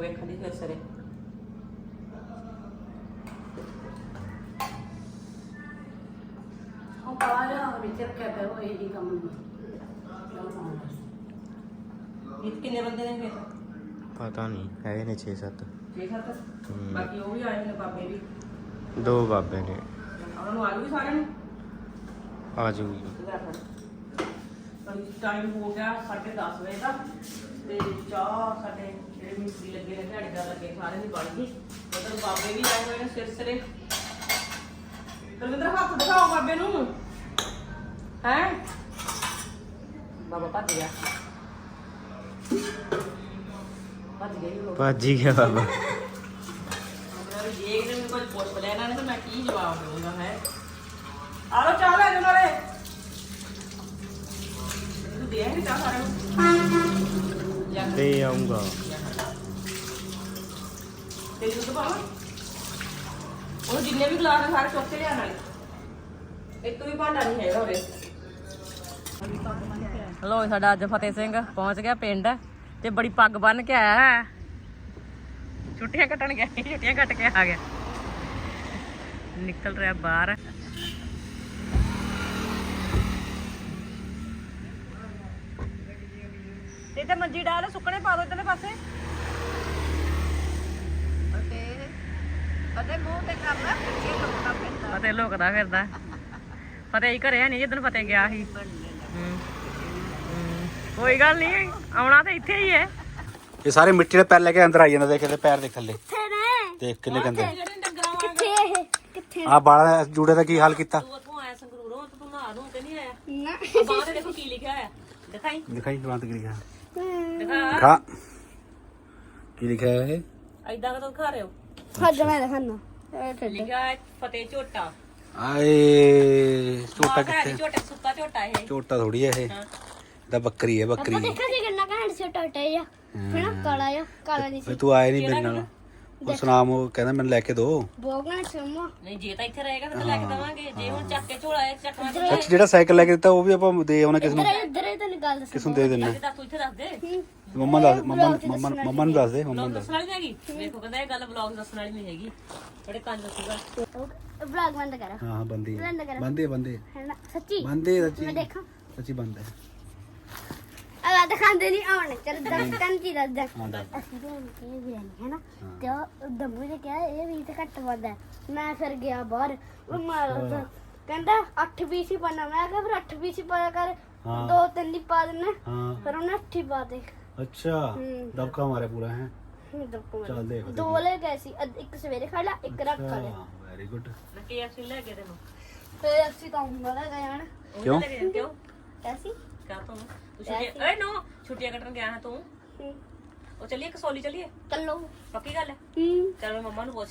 ਵੇਖਣ ਦੀ ਫਿਰ ਸਰੇ। ਉਹ ਪਾਇਆ ਵਿੱਚ ਰੱਖਿਆ ਪਿਆ ਉਹ ਇਹੀ ਕੰਮ ਨੂੰ ਇਹ ਕਿੰਨੇ ਬੰਦੇ ਨੇ ਫਿਰ? ਪਤਾ ਨਹੀਂ ਹੈਗੇ ਨੇ 6-7 ਛੇ ਸੱਤ? ਹਮ। ਬਾਕੀ ਉਹ ਵੀ ਆਏ ਨੇ ਬਾਬੇ ਵੀ। ਦੋ ਬਾਬੇ ਨੇ। ਉਹਨਾਂ ਨੂੰ ਆਲੂ ਵੀ ਸਾਰਿਆਂ ਨੂੰ? ਆ ਜੂਗੀ ਟਾਈਮ ਹੋ ਗਿਆ 10:30 ਵਜੇ ਦਾ ਤੇ ਚਾਹ ਸਾਡੇ ਜਿਹੜੇ ਮਿਸਤਰੀ ਲੱਗੇ ਨੇ ਦਿਹਾੜੀਦਾਰ ਲੱਗੇ ਸਾਰੇ ਦੀ ਬਣ ਗਈ ਉਧਰ ਬਾਬੇ ਵੀ ਆਏ ਹੋਏ ਨੇ ਸਿਰ ਸਿਰੇ। ਕੁਲਵਿੰਦਰ ਹੱਥ ਦਿਖਾਓ ਬਾਬੇ ਨੂੰ। ਹੈ? ਬਾਬਾ ਭੱਜ ਗਿਆ। ਭੱਜ ਗਿਆ ਜੀ ਉਹ ਭੱਜ ਹੀ ਗਿਆ ਬਾਬਾ। ਅਗਰ ਜੇ ਇਹਨੇ ਮੈਨੂੰ ਕੁਝ ਪੁੱਛ ਲਿਆ ਇਹਨਾਂ ਨੇ ਤਾਂ ਮੈਂ ਕੀ ਜਵਾਬ ਦੇਵਾਂਗਾ ਹੈ? ਆਲੋ ਚਾਹ ਲੈ ਜਾਓ ਨਾਲੇ। ਤੂੰ ਦੇ ਨਹੀਂ ਚਾਹ ਸਾਰਿਆਂ ਨੂੰ। ਤੇ ਆਉਂਗਾ ਤੇ ਦੁੱਧ ਪਾਵਾਂ ਉਹ ਜਿੰਨੇ ਵੀ ਗਲਾਸ ਨੇ ਸਾਰੇ ਚੁੱਕ ਕੇ ਲਿਆਣ ਵਾਲੇ। ਇੱਕ ਵੀ ਭਾਂਡਾ ਨਹੀਂ ਹੈਗਾ ਉਰੇ। ਹਲੋ ਸਾਡਾ ਅੱਜ ਫਤਿਹ ਸਿੰਘ ਪਹੁੰਚ ਗਿਆ ਪਿੰਡ ਤੇ ਬੜੀ ਪੱਗ ਬੰਨ ਕੇ ਆਇਆ ਹੈ। ਛੁੱਟੀਆਂ ਕੱਟਣ ਗਿਆ ਛੁੱਟੀਆਂ ਕੱਟ ਕੇ ਆ ਗਿਆ। ਨਿਕਲ ਰਿਹਾ ਬਾਹਰ। ਤੇ ਤੇ ਮੰਜੀ ਡਾਲ, ਸੁੱਕਣੇ ਪਾ ਦੋ ਇਧਰਲੇ ਪਾਸੇ। ਕਦੇ ਮੂੰਹ ਤੇ ਕਰਨਾ ਪਿੱਛੇ ਲੁਕਣਾ ਪੈਂਦਾ। ਫਤਿਹ ਲੁਕਦਾ ਫਿਰਦਾ। ਫਤਿਹ ਹੀ ਘਰੇ ਨਹੀਂ ਜਿੱਦਣ ਫਤਿਹ ਗਿਆ ਸੀ। ਹੂੰ। ਹੂੰ। ਕੋਈ ਗੱਲ ਨਹੀਂ ਆਉਣਾ ਤਾਂ ਇੱਥੇ ਹੀ ਹੈ। ਇਹ ਸਾਰੇ ਮਿੱਟੀ ਦੇ ਪੈਰ ਲੈ ਕੇ ਅੰਦਰ ਆਈ ਜਾਂਦਾ ਦੇਖ ਇਹਦੇ ਪੈਰ ਦੇ ਥੱਲੇ। ਦੇਖ ਕਿੰਨੇ ਗੰਦੇ। ਕਿੱਥੇ ਇਹ? ਕਿੱਥੇ? ਆ ਬਾਲਾਂ ਜੂੜੇ ਦਾ ਕੀ ਹਾਲ ਕੀਤਾ? ਉੱਥੋਂ ਆਇਆ ਸੰਗਰੂਰੋਂ ਤੇ ਤੂੰ ਨਹਾ ਨੂੰ ਤੇ ਨਹੀਂ ਆਇਆ? ਨਾ। ਬਾਹਰ ਤੇ ਦੇਖੋ ਕੀ ਲਿਖਿਆ ਹੋਇਆ? ਦਿਖਾਈ। ਦਿਖਾਈ ਜਵਾਨ ਤੱਕ ਲਿਖਿਆ? ਦਿਖਾ। ਖਾ। ਕੀ ਲਿਖਿਆ ਹੈ ਇਹ? ਐਦਾਂ ਕਦੋਂ ਖਾ ਰਹੇ ਹੋ? ਮੈਂ ਲਿਖਿਆ ਫਤਿਹ ਝੋਟਾ। ਆਏ ਝੋਟਾ ਆਹ ਹੈ ਨੀ ਕਿੱਥੇ ਝੋਟਾ ਸੁੱਕਾ ਝੋਟਾ ਇਹ। ਝੋਟਾ ਥੋੜੀ ਹੈ ਇਹ। ਦਾ ਬੱਕਰੀ ਹੈ ਬੱਕਰੀ। ਦੇਖਾ ਸੀ ਕਿੰਨਾ ਘੈਂਟ ਸੀ ਟੋਟੇ ਜਿਹਾ। ਹਨਾ ਕਾਲਾ ਜਿਹਾ ਕਾਲਾ ਨਹੀਂ ਫਿਰ ਤੂੰ ਆਏ ਨਹੀਂ ਮੇਰੇ ਨਾਲ। ਉਹ ਸੁਨਾਮ ਉਹ ਕਹਿੰਦਾ ਮੈਨੂੰ ਲੈ ਕੇ ਦੋ। ਸੀ ਮੰਮਾ ਨਹੀਂ ਜੇ ਤਾਂ ਇੱਥੇ ਰਹੇਗਾ ਫਿਰ ਤਾਂ ਲੈ ਕੇ ਦਵਾਂਗੇ। ਜੇ ਹੁਣ ਚੱਕ ਕੇ ਝੋਲਾ ਇਹ ਅੱਛਾ ਜਿਹੜਾ ਸਾਈਕਲ ਲੈ ਕੇ ਦਿੱਤਾ ਉਹ ਵੀ ਆਪਾਂ ਦੇ ਆਉਣਾ ਕਿਸ ਨੂੰ। ਇੱਧਰ ਇੱਧਰ ਇਹ ਤੈਨੂੰ ਗੱਲ ਦੱਸ। ਕਿਸ ਨੂੰ ਦੇ ਦਿੰਨੇ ਦੱਸ ਤੂੰ ਇੱਥੇ ਦੱਸ ਦੇ। ਮੰਮਾ ਦੱਸ ਮੰਮਾ ਮੰਮਾ ਮੰਮਾ ਨੂੰ ਦੱਸ ਦੇ ਮੰਮਾ ਨੂੰ ਦੱਸ ਦੱਸਣ ਵਾਲੀ ਨਹੀਂ ਹੈਗੀ। ਵੇਖੋ ਕਹਿੰਦਾ ਇਹ ਗੱਲ ਬਲੌਗ ਦੱਸਣ ਵਾਲੀ ਨਹੀਂ ਹੈਗੀ। ਬੜੇ ਕੰਨ ਦੱਸੂਗਾ ਵਲੌਗ ਬੰਦ ਕਰ। ਹਾਂ ਹਾਂ ਬੰਦੇ ਬੰਦ ਕਰ। ਬੰਦੇ ਬੰਦੇ ਹੈ ਨਾ? ਸੱਚੀ? ਬੰਦੇ ਸੱਚੀ। ਮੈਂ ਦੇਖਾਂ। ਸੱਚੀ ਬੰਦੇ ਅਲਾ ਦਿਖਾਉਂਦੇ ਨਹੀਂ ਆਉਣੇ ਚੱਲ ਦੱਸ ਕੰਚੀ ਦੱਸ ਦੇ ਹਾਂ ਦੱਸ ਅਸੀਂ ਵੀ ਇਹ ਵੀ ਨਹੀਂ ਹੈ ਨਾ ਤੇ ਉਹ ਦੰਮੂ ਨੇ ਕਿਹਾ ਇਹ ਵੀ ਤੇ ਘੱਟ ਵੱਧ ਹੈ ਮੈਂ ਫਿਰ ਗਿਆ ਬਾਹਰ ਉਹ ਮਾਰ ਕਹਿੰਦਾ 8 ਪੀਸ ਹੀ ਪਾਣਾ ਮੈਂ ਕਿਹਾ ਫਿਰ 8 ਪੀਸ ਹੀ ਪਾਇਆ ਕਰ ਹਾਂ। ਦੋ ਤਿੰਨ ਹੀ ਪਾ ਦੇਣਾ ਹਾਂ ਫਿਰ ਉਹਨੇ 8 ਹੀ ਪਾ ਦੇ ਅੱਛਾ ਹੂੰ। ਦਬਕਾ ਮਾਰਿਆ ਪੂਰਾ ਹੈ ਹੁਣ ਚੱਲ ਦੇਖ ਦੋ ਲੈ ਗਏ ਸੀ ਅੱਧ- ਇੱਕ ਸਵੇਰੇ ਖਾ ਲਿਆ ਇੱਕ ਰੱਖ ਖਾ ਲਿਆ ਵੈਰੀ ਗੁੱਡ ਫਿਰ ਅਸੀਂ ਤਾਂ ਉਂਗਲ ਲੈ ਗਏ ਹਣ ਕਿਉਂ? ਕਿਉਂ ਐਸੀ ਕਰ ਤੂੰ ਤੂੰ ਛੁੱਟੀਆਂ ਓਏ ਨੋ ਛੁੱਟੀਆਂ ਕੱਟਣ ਗਿਆ ਹੈ ਤੂੰ। ਹੂੰ ਉਹ ਚੱਲੀਏ ਕਸੌਲੀ ਚੱਲੀਏ? ਚੱਲੋ। ਪੱਕੀ ਗੱਲ ਹੈ? ਹੂੰ। ਚੱਲ ਮੈਂ ਮੰਮਾ ਨੂੰ ਪੁੱਛ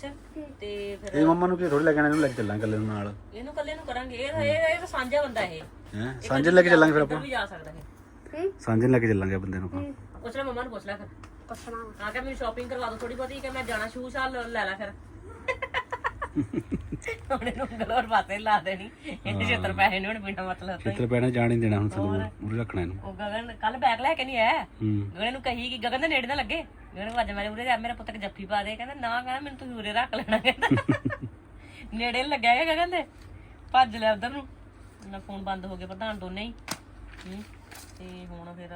ਤੇ ਫਿਰ ਇਹ ਮੰਮਾ ਨੂੰ ਕੀ ਥੋੜੀ ਲੱਗਣਾ ਇਹਨੂੰ ਲੈ ਕੇ ਚੱਲਾਂਗੇ ਕੱਲੇ ਨੂੰ ਨਾਲ। ਇਹਨੂੰ ਕੱਲੇ ਨੂੰ ਕਰਾਂਗੇ। ਇਹ ਇਹ ਇਹ ਤਾਂ ਸਾਂਝਾ ਬੰਦਾ ਇਹ। ਹੈ? ਸਾਂਝੇ ਲੈ ਕੇ ਚੱਲਾਂਗੇ ਫਿਰ ਆਪਾਂ? ਵੀ ਜਾ ਸਕਦਾ ਹੈ ਹੂੰ। ਸਾਂਝੇ ਲੈ ਕੇ ਚੱਲਾਂਗੇ ਬੰਦੇ ਨੂੰ ਆਪਾਂ। ਪੁੱਛ ਲੈ ਮੰਮਾ ਨੂੰ ਪੁੱਛ ਲੈ ਫਿਰ। ਪਸਣਾ ਆ ਕੇ ਮੈਨੂੰ ਸ਼ਾਪਿੰਗ ਕਰਵਾ ਦੋ ਥੋੜੀ ਬਹੁਤੀ ਕਿ ਮੈਂ ਜਾਣਾ ਸ਼ੂ ਸ਼ਾਲ ਲੈ ਲੈ ਫਿਰ। ਉਹਨੇ ਨੂੰ ਗਲੋਰ ਪਾਸੇ ਲਾ ਦੇਣੀ। ਇਹ 76 ਪੈਸੇ ਹੁਣ ਬਿਨਾ ਮਤਲਬ ਤੋਂ ਹੀ। ਇੱਧਰ ਪੈਣਾ ਜਾਣ ਹੀ ਨੀ ਦੇਣਾ ਹੁਣ ਤੁਹਾਨੂੰ ਮੂਰੇ ਰੱਖਣਾ ਇਹਨੂੰ। ਉਹ ਗਗਨ ਕੱਲ ਬੈਗ ਲੈ ਕੇ ਨਹੀਂ ਆਇਆ। ਹੂੰ। ਗਗਨ ਨੂੰ ਕਹੀ ਕਿ ਗਗਨ ਦੇ ਨੇੜੇ ਨਾ ਲੱਗੇ। ਗਗਨ ਨੂੰ ਅੱਜ ਮੇਰੇ ਉਰੇ ਮੇਰਾ ਪੁੱਤ ਕਿ ਜੱਫੀ ਪਾ ਦੇ। ਕਹਿੰਦਾ ਨਾ ਕਹਿੰਦਾ ਮੈਨੂੰ ਤੂੰ ਉਰੇ ਰੱਖ ਲੈਣਾ ਕਹਿੰਦਾ। ਨੇੜੇ ਨੀ ਲੱਗਿਆ ਹੈਗਾ ਗਗਨ ਦੇ। ਭੱਜ ਲਿਆ ਉਧਰ ਨੂੰ। ਨਾ ਫੋਨ ਬੰਦ ਹੋ ਗਿਆ ਪ੍ਰਧਾਨ ਦੋਨੇ ਹੀ। ਹੂੰ, ਤੇ ਹੁਣ ਫਿਰ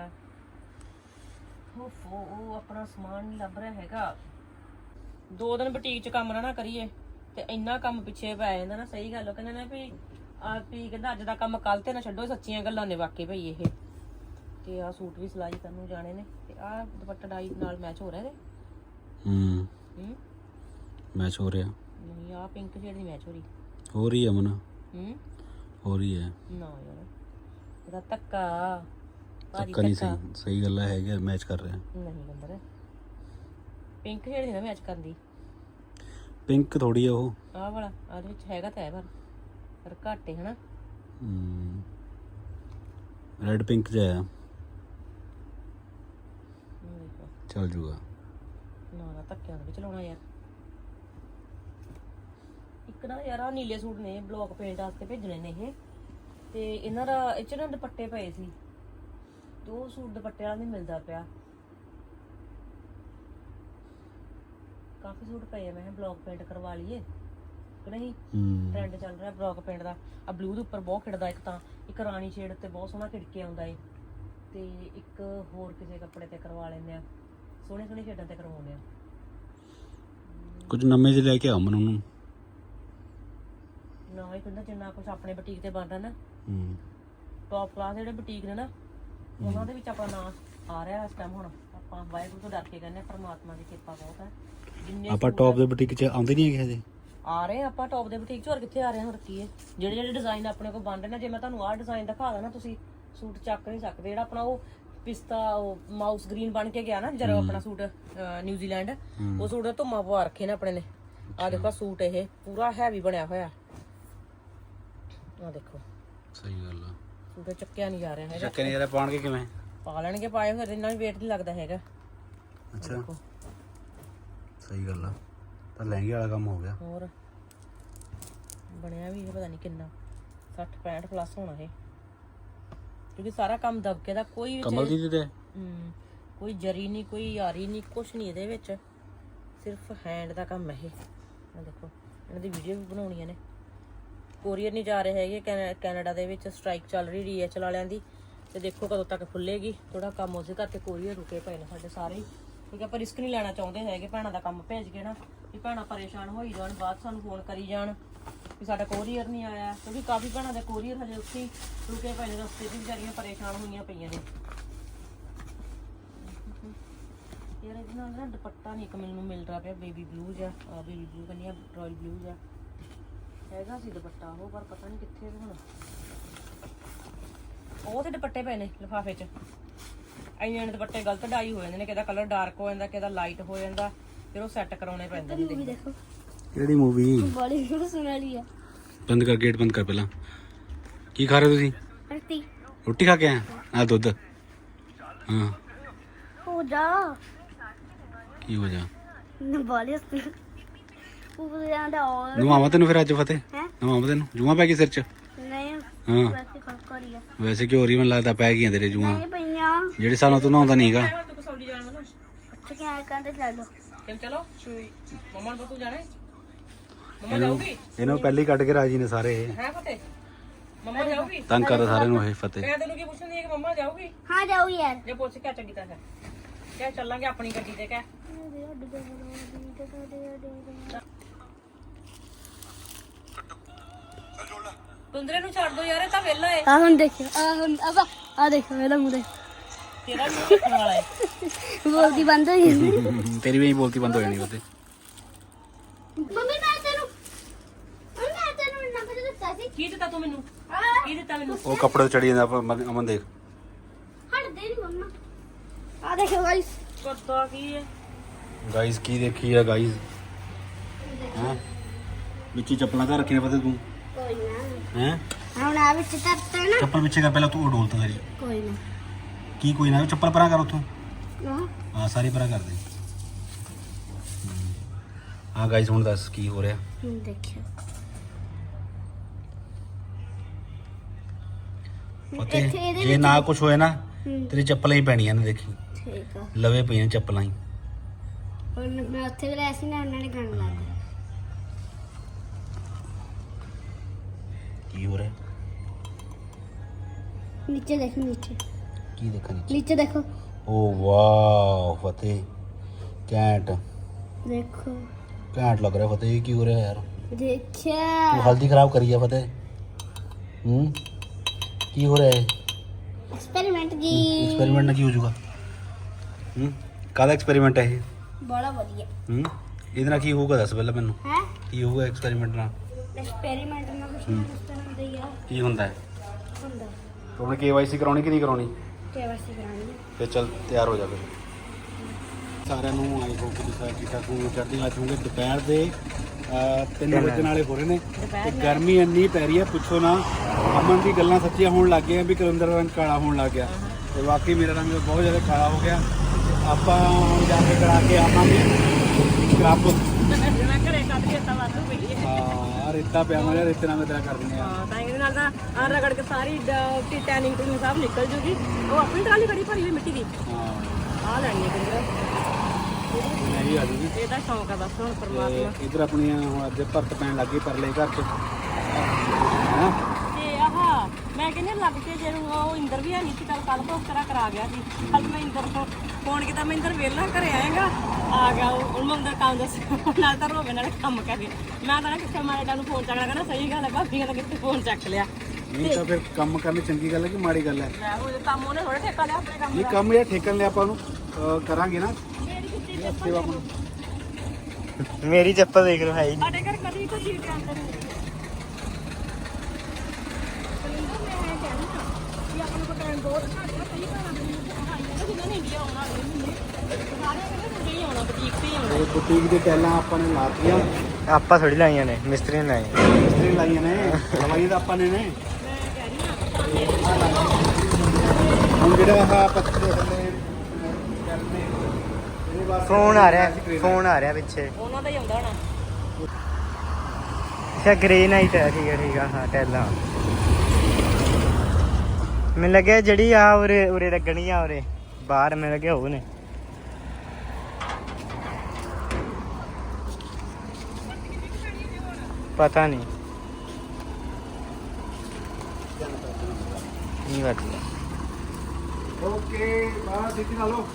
ਉਹ ਉਹ ਆਪਣਾ ਸਮਾਨ ਨਹੀਂ ਲੱਭ ਰਿਹਾ ਹੈਗਾ। ਦੋ ਦਿਨ ਬੁਟੀਕ 'ਚ ਕੰਮ ਨਾ ਨਾ ਕਰੀਏ। ਤੇ ਇੰਨਾ ਕੰਮ ਪਿੱਛੇ ਪੈ ਜਾਂਦਾ ਨਾ ਸਹੀ ਗੱਲ ਉਹ ਕਹਿੰਦੇ ਨੇ ਵੀ ਆ ਵੀ ਕਹਿੰਦਾ ਅੱਜ ਦਾ ਕੰਮ ਕੱਲ ਤੇ ਨਾ ਛੱਡੋ ਇਹ ਸੱਚੀਆਂ ਗੱਲਾਂ ਨੇ ਵਾਕਈ ਭਈ ਇਹ। ਤੇ ਆ ਸੂਟ ਵੀ ਸਿਲਾਈ ਕਰਨ ਨੂੰ ਜਾਣੇ ਨੇ। ਤੇ ਆ ਦੁਪੱਟਾ ਡਾਈ ਨਾਲ ਮੈਚ ਹੋ ਰਿਹਾ ਇਹਦੇ? ਹੂੰ। ਹੂੰ? ਮੈਚ ਹੋ ਰਿਹਾ। ਨਹੀਂ ਆ ਪਿੰਕ ਸ਼ੇਡ ਦੀ ਮੈਚ ਹੋ ਰਹੀ। ਹੋ ਰਹੀ ਹੈ ਮਨ। ਹੂੰ? ਹੋ ਰਹੀ ਹੈ। ਨਾ ਯਾਰ ਇਹਦਾ ਤੱਕਾ ਭਾਰੀ ਤੱਕਾ ਨਹੀਂ ਸਹੀ ਸਹੀ ਗੱਲ ਹੈ ਹੈਗਾ ਮੈਚ ਕਰ ਰਿਹਾ। ਨਹੀਂ ਬੰਦਰ ਪਿੰਕ ਸ਼ੇਡ ਦੀ ਨਾ ਮੈਚ ਕਰਦੀ ਪਿੰਕ ਥੋੜੀ ਹੈ ਉਹ। ਆਹ ਵਾਲਾ ਆਦੇ ਵਿੱਚ ਹੈਗਾ ਤਾਂ ਹੈ ਪਰ ਪਰ ਘੱਟ ਹੈ ਹਨਾ। ਰੈਡ ਪਿੰਕ ਜਿਹਾ ਦੇਖੋ। ਚੱਲ ਜੂਗਾ। ਨਾ ਨਾ ਧੱਕਿਆਂ ਦਾ ਵੀ ਚਲਾਉਣਾ ਯਾਰ। ਇੱਕ ਨਾ ਯਾਰ ਆ ਨੀਲੇ ਸੂਟ ਨੇ ਬਲੌਕ ਪੇਂਟ ਵਾਸਤੇ ਭੇਜਣੇ ਨੇ ਇਹ। ਤੇ ਇਹਨਾਂ ਦਾ ਇਹ ਚ ਨਾ ਦੁਪੱਟੇ ਪਏ ਸੀ। ਦੋ ਸੂਟ ਦੁਪੱਟੇ ਵਾਲਾ ਨਹੀਂ ਮਿਲਦਾ ਪਿਆ। ਕਾਫੀ ਸੂਟ ਪਏ ਆ ਮੈਂ ਕਿਹਾ ਬਲੌਕ ਪੇਂਟ ਕਰਵਾ ਲਈਏ ਕਿ ਨਹੀਂ? ਹੂੰ। ਟ੍ਰੈਂਡ ਚੱਲ ਰਿਹਾ ਬਲੌਕ ਪੇਂਟ ਦਾ। ਆ ਬਲੂ ਦੇ ਉੱਪਰ ਬਹੁਤ ਖਿੜਦਾ ਇੱਕ ਤਾਂ ਇੱਕ ਰਾਣੀ ਸ਼ੇਡ ਤੇ ਬਹੁਤ ਸੋਹਣਾ ਖਿੜ ਕੇ ਆਉਂਦਾ ਏ। ਤੇ ਇੱਕ ਹੋਰ ਕਿਸੇ ਕੱਪੜੇ ਤੇ ਕਰਵਾ ਲੈਂਦੇ ਆ ਸੋਹਣੇ ਸੋਹਣੇ ਸ਼ੇਡਾਂ ਤੇ ਕਰਵਾਉਂਦੇ ਆ। ਕੁਝ ਨਵੇਂ ਜਿਹੇ ਲੈ ਕੇ ਆਓ ਮਨ। ਨੂੰ ਨਾ ਹੀ ਕਹਿੰਦਾ ਜਿੰਨਾ ਕੁਝ ਆਪਣੇ ਬੁਟੀਕ ਤੇ ਬਣ ਰਿਹਾ ਨਾ ਹੂੰ। ਟੌਪ ਕਲਾਸ ਜਿਹੜੇ ਬੁਟੀਕ ਨੇ ਨਾ ਉਹਨਾਂ ਦੇ ਵਿੱਚ ਆਪਣਾ ਨਾਮ ਆ ਰਿਹਾ ਇਸ ਟਾਈਮ ਹੁਣ। ਆਪਾਂ ਵਾਹਿਗੁਰੂ ਤੋਂ ਡਰ ਕੇ ਕਹਿੰਦੇ ਹਾਂ, ਪਰਮਾਤਮਾ ਦੀ ਕਿਰਪਾ ਬਹੁਤ ਹੈ। ਜਿੰਨੇ ਆਪਾਂ ਟੌਪ ਦੇ ਬੁਟੀਕ 'ਚ ਆਉਂਦੇ ਨਹੀਂ ਹੈਗੇ ਹਜੇ। ਆ ਰਹੇ ਆਪਾਂ ਟੌਪ ਦੇ ਬੁਟੀਕ 'ਚ ਹੋਰ ਕਿੱਥੇ ਆ ਰਹੇ ਹਾਂ ਹੋਰ ਕੀ ਹੈ। ਜਿਹੜੇ ਜਿਹੜੇ ਡਿਜ਼ਾਈਨ ਆਪਣੇ ਕੋਲ ਬਣ ਰਹੇ ਨੇ ਜੇ ਮੈਂ ਤੁਹਾਨੂੰ ਆਹ ਡਿਜ਼ਾਈਨ ਦਿਖਾ ਦਾਂ ਨਾ ਤੁਸੀਂ ਸੂਟ ਚੱਕ ਨਹੀਂ ਸਕਦੇ। ਜਿਹੜਾ ਆਪਣਾ ਉਹ ਪਿਸਤਾ ਉਹ ਮਾਊਸ ਗ੍ਰੀਨ ਬਣ ਕੇ ਗਿਆ ਨਾ ਜਦੋਂ ਆਪਣਾ ਸੂਟ ਅਹ, ਨਿਊਜ਼ੀਲੈਂਡ ਉਹ ਸੂਟ ਦਾ ਧੁੰਮਾ ਪਵਾ ਰੱਖੇ ਨੇ ਆਪਣੇ ਨੇ। ਆ ਦੇਖੋ ਆਹ ਸੂਟ ਇਹ ਪੂਰਾ ਹੈਵੀ ਬਣਿਆ ਹੋਇਆ। ਆ ਦੇਖੋ। ਸਹੀ ਗੱਲ ਆ। ਸੂਟ ਚੱਕਿਆ ਨਹੀਂ ਜਾ ਰਿਹਾ ਹੈਗਾ। ਚੱਕੇ ਨਹੀਂ ਯਾਰ ਪਾਣਗੇ ਕਿਵੇਂ? ਪਾ ਲੈਣਗੇ ਪਾਏ ਫਿਰ ਇੰਨਾ ਵੀ ਵੇਟ ਨਹੀਂ ਲੱਗਦਾ ਹੈਗਾ। ਅੱਛਾ। ਸਹੀ ਗੱਲ ਆ। ਤਾਂ ਲਹਿੰਗੇ ਵਾਲਾ ਕੰਮ ਹੋ ਗਿਆ। ਹੋਰ? ਬਣਿਆ ਵੀ ਇਹ ਪਤਾ ਨਹੀਂ ਕਿੰਨਾ। 60 65 ਪਲੱਸ ਹੋਣਾ ਇਹ। ਕਿਉਂਕਿ ਸਾਰਾ ਕੰਮ ਦਬਕੇ ਦਾ ਕੋਈ ਵਿੱਚ ਕਮਲ ਦੀ? ਤੇ ਹਮ, ਕੋਈ ਜਰੀ ਨਹੀਂ ਕੋਈ ਯਾਰੀ ਨਹੀਂ ਕੁਛ ਨਹੀਂ ਇਹਦੇ ਵਿੱਚ। ਸਿਰਫ ਹੈਂਡ ਦਾ ਕੰਮ ਹੈ ਇਹ। ਆ ਦੇਖੋ ਇਹਨਾਂ ਦੀ ਵੀਡੀਓ ਵੀ ਬਣਾਉਣੀਆਂ ਨੇ। ਕੋਰੀਅਰ ਨਹੀਂ ਜਾ ਰਹੇ ਹੈਗੇ ਕੈਨ- ਕੈਨੇਡਾ ਦੇ ਵਿੱਚ ਸਟ੍ਰਾਈਕ ਚੱਲ ਰਹੀ ਡੀਐਚਐਲ ਵਾਲਿਆਂ ਦੀ। ਤੇ ਦੇਖੋ ਕਦੋਂ ਤੱਕ ਖੁੱਲੇਗੀ। ਥੋੜਾ ਕੰਮ ਉਸੇ ਕਰਕੇ ਕੋਰੀਅਰ ਰੁਕੇ ਪਏ ਨੇ ਸਾਡੇ ਸਾਰੇ। ਹੀ ਕਿਉਂਕਿ ਆਪਾਂ ਰਿਸਕ ਨਹੀਂ ਲੈਣਾ ਚਾਹੁੰਦੇ ਹੈਗੇ, ਭੈਣਾਂ ਦਾ ਕੰਮ ਭੇਜ ਕੇ ਨਾ, ਵੀ ਭੈਣਾਂ ਪਰੇਸ਼ਾਨ ਹੋਈ ਜਾਣ, ਬਾਅਦ ਸਾਨੂੰ ਫੋਨ ਕਰੀ ਜਾਣ, ਵੀ ਸਾਡਾ ਕੋਰੀਅਰ ਨਹੀਂ ਆਇਆ। ਕਿਉਂਕਿ ਕਾਫੀ ਭੈਣਾਂ ਦੇ ਕੋਰੀਅਰ ਹਜੇ ਉੱਥੇ ਰੁਕੇ ਪਏ ਨੇ, ਰਸਤੇ 'ਚ ਵਿਚਾਰੀਆਂ ਪਰੇਸ਼ਾਨ ਹੋਈਆਂ ਪਈਆਂ ਨੇ। ਯਾਰ ਇਹਦੇ ਨਾਲ ਨਾ ਦੁਪੱਟਾ ਨਹੀਂ ਇੱਕ ਮੈਨੂੰ ਮਿਲ ਰਿਹਾ ਪਿਆ ਬੇਬੀ ਬਲੂ ਜਿਹਾ ਆ ਬੇਬੀ ਬਲੂ ਕੰਨੀ ਆ ਰਾਇਲ ਬਲੂ ਜਿਹਾ ਹੈਗਾ ਸੀ ਦੁਪੱਟਾ ਉਹ, ਪਰ ਪਤਾ ਨਹੀਂ ਕਿੱਥੇ ਹੁਣ। ਉਹ ਤੇ ਦੁਪੱਟੇ ਪਏ ਨੇ ਲਿਫਾਫੇ 'ਚ। ਐਨੇ ਨੇ ਦੁਪੱਟੇ ਗਲਤ ਡਾਈ ਹੋ ਜਾਂਦੇ ਨੇ ਕਿਹਦਾ ਕਲਰ ਡਾਰਕ ਹੋ ਜਾਂਦਾ ਕਿਹਦਾ ਲਾਈਟ ਹੋ ਜਾਂਦਾ ਫਿਰ ਉਹ ਸੈੱਟ ਕਰਾਉਣੇ ਪੈਂਦੇ ਨੇ ਵੀ ਦੇਖੋ। ਕਿਹੜੀ ਮੂਵੀ ਬੜੀ ਸੁਣ ਵਾਲੀ ਆ। ਬੰਦ ਕਰ ਗੇਟ ਬੰਦ ਕਰ ਪਹਿਲਾਂ। ਕੀ ਖਾ ਰਹੇ ਹੋ ਤੁਸੀਂ? ਹਰਤੀ ਰੋਟੀ ਖਾ ਕੇ ਆਏ ਆ? ਦੁੱਧ। ਹਾਂ। ਹੋ ਜਾ। ਕੀ ਹੋ ਜਾ? ਨਵਾਲੇ ਪੂਰਿਆਂ ਦਾ ਔਰ ਨਵਾਵਾ ਤੈਨੂੰ ਫਿਰ ਅੱਜ ਫਤਿਹ? ਹੈ? ਨਵਾਵਾ ਤੈਨੂੰ? ਜੂਆਂ ਪੈ ਗਈ ਸਿਰ 'ਚ? ਨਹੀਂ। ਹਾਂ। ਵੈਸੇ ਕਰ ਕਿ ਹੋਰੀ ਮੈਨੂੰ ਲੱਗਦਾ ਪੈ ਗਈਆਂ ਤੇਰੇ ਜੂਆਂ। ਨਹੀਂ ਪਈਆਂ। ਜਿਹੜੇ ਸਾਲੋਂ ਤੂੰ ਨਹਾਉਂਦਾ ਨਹੀਂਗਾ ਤੂੰ ਕਸੌਲੀ ਜਾਣ ਵਾਲਾ ਅੱਛਾ ਕਿ ਆ ਕਹਿੰਦੇ ਚੱਲੋ ਚਲ ਚਲੋ? ਮਮਾ ਨੂੰ ਤੂੰ ਜਾਣਾ ਹੈ ਮਮਾ ਜਾਊਗੀ? ਇਹਨੂੰ ਪਹਿਲੀ ਕੱਢ ਕੇ ਰਾਜੀ ਨੇ ਸਾਰੇ ਹੈ ਫਤਿਹ? ਮਮਾ ਜਾਊਗੀ? ਤੰਗ ਕਰਦਾ ਸਾਰਿਆਂ ਨੂੰ ਇਹ ਫਤਿਹ। ਮੈਂ ਤੈਨੂੰ ਕੀ ਪੁੱਛਣੀ ਹੈ ਕਿ ਮਮਾ ਜਾਊਗੀ? ਹਾਂ ਜਾਓ ਯਾਰ। ਜੇ ਪੁੱਛ ਕੇ ਚੰਗੀ ਤਰ੍ਹਾਂ। ਕਹਿ ਚੱਲਾਂਗੇ ਆਪਣੀ ਗੱਡੀ ਤੇ ਕਹਿ। ਤੁੰਦਰੇ ਨੂੰ ਛੱਡ ਦੋ ਯਾਰ ਇਹ ਤਾਂ ਵਿਹਲਾ ਏ। ਆ ਹੁਣ ਦੇਖੋ ਆ ਹੁਣ ਆ ਆ ਦੇਖੋ ਇਹਦਾ ਮੂੰਹ ਦੇਖ ਤੇਰਾ ਮੂੰਹ ਦੇਖਣ ਵਾਲਾ ਏ। ਬੋਲਦੀ ਬੰਦ ਹੋ ਗਈ ਤੇਰੀ ਵੀ ਬੋਲਤੀ ਬੰਦ ਹੋ ਜਾਣੀ ਉਹਦੇ। ਮੰਮੀ ਮੈਂ ਤੈਨੂੰ ਮੰਮੀ ਮੈਂ ਤੈਨੂੰ ਇੰਨਾ ਕੁਝ ਦਿੱਤਾ ਸੀ। ਕੀ ਦਿੱਤਾ ਤੂੰ ਮੈਨੂੰ? ਆ ਕੀ ਦਿੱਤਾ ਮੈਨੂੰ? ਉਹ ਕੱਪੜੇ ਚੜੀ ਜਾਂਦਾ ਆਪਾਂ ਅਮਨ- ਅਮਨ ਦੇਖ। ਹਟ ਦੇ ਨੀ ਮੰਮਾ। ਆ ਦੇਖੋ ਗਾਇਸ ਕਰਦਾ ਕੀ ਏ? ਗਾਈਸ ਕੀ ਦੇਖੀ ਆ ਗਾਈਸ ਹਾਂ? ਵਿੱਚੀ ਚੱਪਲਾਂ ਘਰ ਰੱਖੀਆਂ ਪਤਾ ਤੂੰ? ਹੈ? ਹੁਣ ਆ ਵਿੱਚ ਤਰਤਾ ਨਾ। ਚੱਪਲ ਪਿੱਛੇ ਕਰ ਪਹਿਲਾਂ ਤੂੰ ਉਡੋਲ ਤਾ ਕਰੀ। ਕੋਈ ਨਾ। ਕੀ ਕੋਈ ਨਾ ਚੱਪਲ ਪਰਾਂ ਕਰ ਉਥੋਂ। ਨਾ ਹਾਂ ਸਾਰੀ ਪਰਾਂ ਕਰ ਦੇ। ਹਾਂ। ਗਾਈਸ ਹੁਣ ਦੱਸ ਕੀ ਹੋ ਰਿਹਾ। ਹੁਣ ਦੇਖਿਓ। ਇੱਥੇ ਫਤਿਹ ਇਹਦੇ ਜੇ ਨਾ ਕੁਝ ਹੋਏ ਨਾ ਹੂੰ। ਤੇਰੀ ਚੱਪਲਾਂ ਹੀ ਪੈਣੀਆਂ ਨੇ ਦੇਖੀ। ਠੀਕ ਆ। ਲਵੇ ਪਈਆਂ ਚੱਪਲਾਂ ਹੀ। ਹੁਣ ਮੈਂ ਉੱਥੇ ਵੀ ਲਿਆ ਸੀ ਨਾ ਉਹਨਾਂ ਨੇ ਗਾਣ ਲਾ ਦਿੱਤਾ। ਕੀ ਹੋ ਰਿਹਾ ਨੀਚੇ ਦੇਖੋ ਨੀਚੇ ਕੀ ਦੇਖਣੀ ਨੀਚੇ ਦੇਖੋ ਓ ਵਾਓ ਫਤਿਹ ਕੈਂਟ ਦੇਖੋ ਘੈਂਟ ਲੱਗ ਰਿਹਾ ਫਤਿਹ ਇਹ ਕੀ ਹੋ ਰਿਹਾ ਯਾਰ ਦੇਖਿਆ ਤੂੰ ਹਲਦੀ ਖਰਾਬ ਕਰੀ ਆ ਫਤਿਹ ਹੂੰ ਕੀ ਹੋ ਰਿਹਾ ਹੈ ਐਕਸਪੈਰੀਮੈਂਟ ਜੀ ਐਕਸਪੈਰੀਮੈਂਟ ਨਾਲ ਕੀ ਹੋ ਜਾਊਗਾ ਹੂੰ ਕਾਹਦਾ ਐਕਸਪੈਰੀਮੈਂਟ ਹੈ ਇਹ ਬੜਾ ਵਧੀਆ ਹੂੰ ਇਹਦੇ ਨਾਲ ਕੀ ਹੋਊਗਾ ਦੱਸ ਪਹਿਲਾਂ ਮੈਨੂੰ ਹੈ ਕੀ ਹੋਊਗਾ ਐਕਸਪੈਰੀਮੈਂਟ ਨਾਲ ਐਕਸਪੈਰੀਮੈਂਟ ਨਾਲ ਕੁਛ ਨਾ ਕੁਛ ਤਾਂ ਹੁੰਦਾ ਹੀ ਆ। ਕੀ ਹੁੰਦਾ? ਹੈ ਹੁੰਦਾ। ਤੂੰ ਆਪਣੀ ਕੇਵਾਈਸੀ ਕਰਾਉਣੀ ਕਿ ਨਹੀਂ ਕਰਾਉਣੀ? ਕੇਵਾਸੀ ਕਰਾਣੀ ਹੈ। ਫਿਰ ਚੱਲ ਤਿਆਰ ਹੋ ਜਾ ਫਿਰ। ਸਾਰਿਆਂ ਨੂੰ ਆਈ ਹੋਪ ਕਿ ਤੁਸੀਂ ਠੀਕ ਠਾਕ ਹੋ ਚੜ੍ਹਦੀ ਕਲਾ ਚੋਂਗੇ ਦੁਪਹਿਰ ਦੇ 3 ਵਜੇ ਨਾਲੇ ਹੋ ਰਹੇ ਨੇ। ਤੇ ਗਰਮੀ ਇੰਨੀ ਪੈ ਰਹੀ ਹੈ ਪੁੱਛੋ ਨਾ। ਅਮਨ ਦੀ ਗੱਲਾਂ ਸੱਚੀਆਂ ਹੋਣ ਲੱਗ ਗਈਆਂ ਵੀ ਕਰਿੰਦਰ ਦਾ ਰੰਗ ਕਾਲਾ ਹੋਣ ਲੱਗ ਗਿਆ। ਤੇ ਵਾਕਈ ਮੇਰਾ ਰੰਗ ਬਹੁਤ ਜ਼ਿਆਦਾ ਕਾਲਾ ਹੋ ਗਿਆ। ਤੇ ਆਪਾਂ ਹੁਣ ਜਾ ਕੇ ਕਰਾ ਕੇ ਆਵਾਂਗੇ। ਸਕ੍ਰਬ ਮੈਂ ਘਰੇ ਕੱਢ ਕੇ ਤਾਂ ਵਾਧੂ ਪਈ ਏ ਹਾਂ ਰੇਤਾ ਪਿਆ ਮੈਂ ਰੇਤੇ ਨਾਲ ਮੈਂ ਤੇਰਾ ਕਰ ਦਿੰਦੇ ਆ। ਹਾਂ ਤਾਂ ਇਹਦੇ ਨਾਲ ਤਾਂ ਆ ਰਗੜ ਕੇ ਸਾਰੀ ਟੈਨਿੰਗ ਟੂਨਿੰਗ ਸਭ ਨਿਕਲ ਜੂਗੀ। ਉਹ ਆਪਣੀ ਟਰਾਲੀ ਖੜੀ ਭਰੀ ਹੋਈ ਮਿੱਟੀ ਦੀ। ਹਾਂ। ਆ ਲੈਣੀ ਹੈ ਕਿੰਦਰ ਮੈਂ ਵੀ ਆ ਜੂਗੀ। ਇਹਦਾ ਸ਼ੌਂਕ ਆ ਬਸ ਹੁਣ ਪਰਮਾਤਮਾ। ਤੇ ਇਧਰ ਆਪਣੀਆਂ ਹੁਣ ਅੱਜ ਭਰਤ ਪੈਣ ਲੱਗੇ ਪਰਲੇ ਘਰ ਚ। ਹਾਂ? ਤੇ ਆਹ ਮੈਂ ਕਹਿੰਦੀ ਲੱਗ ਕੇ ਜਦੋਂ ਉਹ ਇੰਦਰ ਵੀ ਹੈ ਨਹੀਂ ਸੀ ਕੱਲ ਕੱਲ ਤੋਂ ਕਰਾ ਕਰਾ ਗਿਆ ਸੀ। ਕੱਲ ਮੈਂ ਇੰਦਰ ਤੋਂ ਫੋਨ ਕੀਤਾ ਮੈਂ ਇੰਦਰ ਵੇਲਾ ਘਰੇ ਆਏਗਾ। ਆ ਗਿਆ ਉਹ ਉਹਨੂੰ ਅੰਦਰ ਕੰਮ ਦੱਸ ਨਾਲ ਤਾਂ ਰੋਵੇ ਨਾਲ ਕੰਮ ਕਰੇ ਮੈਂ ਤਾਂ ਕਿੱਥੇ ਮਾਰੇ ਤੁਹਾਨੂੰ ਫੋਨ ਚੱਕਣਾ ਕਹਿੰਦਾ ਸਹੀ ਗੱਲ ਹੈ ਭਾਬੀ ਕਹਿੰਦਾ ਕਿੱਥੇ ਫੋਨ ਚੱਕ ਲਿਆ। ਨਹੀਂ ਤਾਂ ਫਿਰ ਕੰਮ ਕਰਨੀ ਚੰਗੀ ਗੱਲ ਹੈ ਕਿ ਮਾੜੀ ਗੱਲ ਹੈ ਮੈਂ ਉਹ ਕੰਮ ਉਹਨੇ ਥੋੜਾ ਠੇਕਾ ਲਿਆ ਆਪਣੇ ਕੰਮ ਇਹ ਕੰਮ ਇਹ ਠੇਕਣ ਲਿਆ ਆਪਾਂ ਨੂੰ ਅਹ ਕਰਾਂਗੇ ਨਾ। ਇਹ ਸੇਵਾ ਆਪਾਂ ਨੂੰ ਮੇਰੀ ਚੱਪਲ ਦੇਖ ਲਓ ਹੈ ਹੀ ਸਾਡੇ ਘਰ ਕਦੀ ਕੋਈ ਚੀਜ਼ ਆਉਂਦਾ ਨਹੀਂ ਤੇ ਬੁਟੀਕ ਦੇ ਟੈਲਾਂ ਆਪਾਂ ਨੇ ਲਾਤੀਆਂ। ਆਪਾਂ ਥੋੜੀ ਲਾਈਆਂ ਨੇ ਮਿਸਤਰੀ ਨੇ ਲਾਈਆਂ। ਮਿਸਤਰੀ ਲਾਈਆਂ ਨੇ ਲਵਾਈ ਤਾਂ ਆਪਾਂ ਨੇ ਨੇ। ਹੁਣ ਜਿਹੜਾ ਆਹ ਪੱਥਰ ਦੇ ਥੱਲੇ ਫੋਨ ਆ ਰਿਹਾ ਫੋਨ ਆ ਰਿਹਾ ਪਿੱਛੇ। ਉਹਨਾਂ ਦਾ ਹੀ ਆਉਂਦਾ ਹੋਣਾ। ਅੱਛਾ ਗ੍ਰੇ ਨਾਈਟ ਹੈ ਠੀਕ ਹੈ ਠੀਕ ਆ ਹਾਂ ਟੈਲਾਂ। ਮੈਨੂੰ ਲੱਗਿਆ ਜਿਹੜੀ ਆ ਉਰੇ ਉਰੇ ਲੱਗਣੀ ਆ ਉਰੇ। ਬਾਹਰ ਮੈਨੂੰ ਲੱਗਿਆ ਨੇ। ਪਤਾ ਨਹੀਂ। ਨਹੀਂ ਪਤਾ ਓਕੇ ਬਾਹਰ ਸਿੱਧੀ ਲਾ ਲਓ।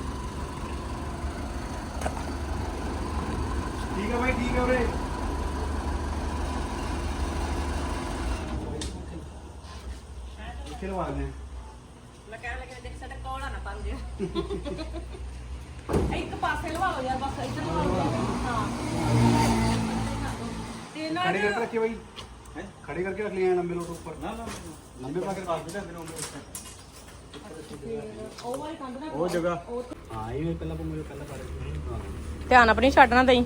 ਠੀਕ ਹੈ ਭਾਈ ਠੀਕ ਹੈ ਵੀਰੇ। ਕਿਹੜਾ ਵਾਰ ਨੇ ਮੈਂ ਕਹਿਣ ਲੱਗੀ ਦੇਖ ਸਾਡਾ ਕੋਲਾ ਨਾ ਪੰਜ। ਇੱਕ ਪਾਸੇ ਲਵਾ ਲਓ ਯਾਰ ਬਸ ਇੱਧਰ ਲਵਾ ਲਓ। ਹਾਂ। खड़े करके रखिए भाई हैं खड़े करके रख लिए हैं लंबे लोग ऊपर ना ना लंबे पा के पास बेटा ਉਹ ਵਾਲੀ ਕੰਧ ਨਾਲ वो जगह हां ये पहला को मुझे पहला कर ਧਿਆਨ ਆਪਣੀ ਛੱਡ ਨਾ ਦੇਈ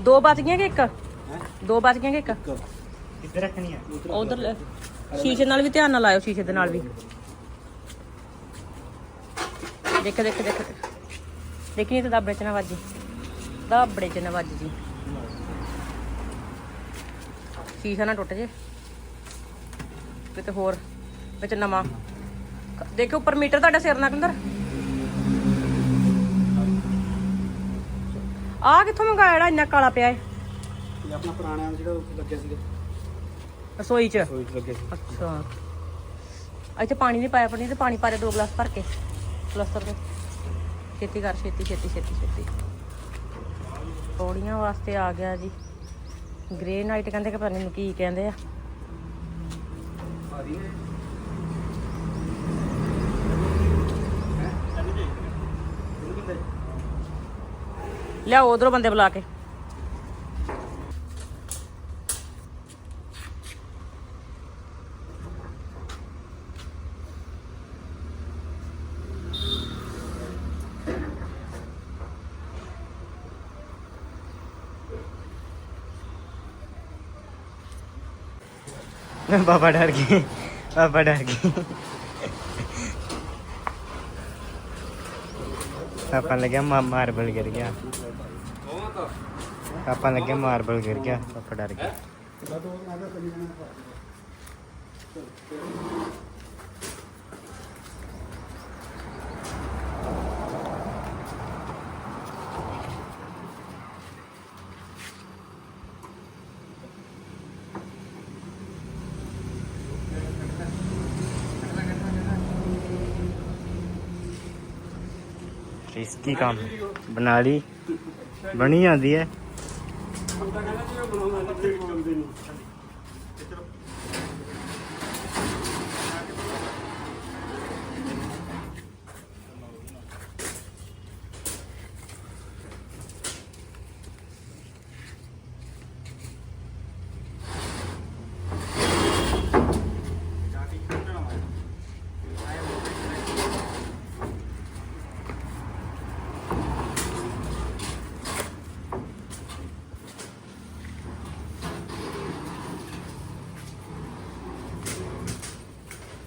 ਦੋ ਬਚ ਗਈਆਂ ਕਿ ਇੱਕ हैं ਦੋ ਬਚ ਗਈਆਂ ਕਿ ਇੱਕ ਕਿੱਧਰ ਰੱਖਣੀ ਆ ਉਧਰ ਸ਼ੀਸ਼ੇ ਨਾਲ ਵੀ ਧਿਆਨ ਨਾਲ ਲਾਇਓ ਸ਼ੀਸ਼ੇ ਦੇ ਨਾਲ ਵੀ ਦੇਖ ਦੇਖ ਦੇਖ ਦੇਖੀ ਤੇ ਦਾਬੜੇ ਚ ਨਾ ਵੱਜੀ ਦਾਬੜੇ ਚ ਨਾ ਵੱਜ ਜੀ ਸ਼ੀਸ਼ਾ ਨਾ ਟੁੱਟ ਜੇ। ਤੇ ਹੋਰ ਵਿੱਚ ਨਵਾਂ। ਦੇਖੋ ਉੱਪਰ ਮੀਟਰ ਤੁਹਾਡਾ ਸਿਰ ਨਾ ਕੰਦਰ। ਆ ਕਿੱਥੋਂ ਮੰਗਾਇਆ ਜਿਹੜਾ ਇੰਨਾ ਕਾਲਾ ਪਿਆ ਹੈ ਇਹ ਆਪਣਾ ਪੁਰਾਣਾ ਜਿਹੜਾ ਲੱਗਿਆ ਸੀਗਾ। ਰਸੋਈ 'ਚ? ਰਸੋਈ 'ਚ ਲੱਗਿਆ ਸੀ। ਅੱਛਾ। ਇੱਥੇ ਪਾਣੀ ਨਹੀਂ ਪਾਇਆ ਪਣੀ ਤੇ ਪਾਣੀ ਪਾਰੇ ਦੋ ਗਲਾਸ ਭਰ ਕੇ। ਪਲਸਤਰ ਦੇ ਛੇਤੀ ਕਰ ਛੇਤੀ ਛੇਤੀ ਛੇਤੀ ਛੇਤੀ। ਪੌੜੀਆਂ ਵਾਸਤੇ ਆ ਗਿਆ ਜੀ। ਗ੍ਰੇ ਨਾਈਟ ਕਹਿੰਦੇ ਕਿ ਪਤਾ ਨਹੀਂ ਕੀ ਕਹਿੰਦੇ ਆ। ਲਿਆਓ ਉਧਰੋਂ ਬੰਦੇ ਬੁਲਾ ਕੇ। ਬਾਬਾ ਡਰ ਗਏ ਬਾਬਾ ਡਰ ਗਏ ਆਪਾਂ ਲੱਗਿਆ ਮਾ ਮਾਰਬਲ ਗਿਰ ਗਿਆ। ਆਪਾਂ ਲੱਗਿਆ ਮਾਰਬਲ ਗਿਰ ਗਿਆ ਪਾਪਾ ਡਰ ਗਏ ਰਿਸਕੀ ਕੰਮ ਬਣਾ ਲਈ ਬਣੀ ਜਾਂਦੀ ਹੈ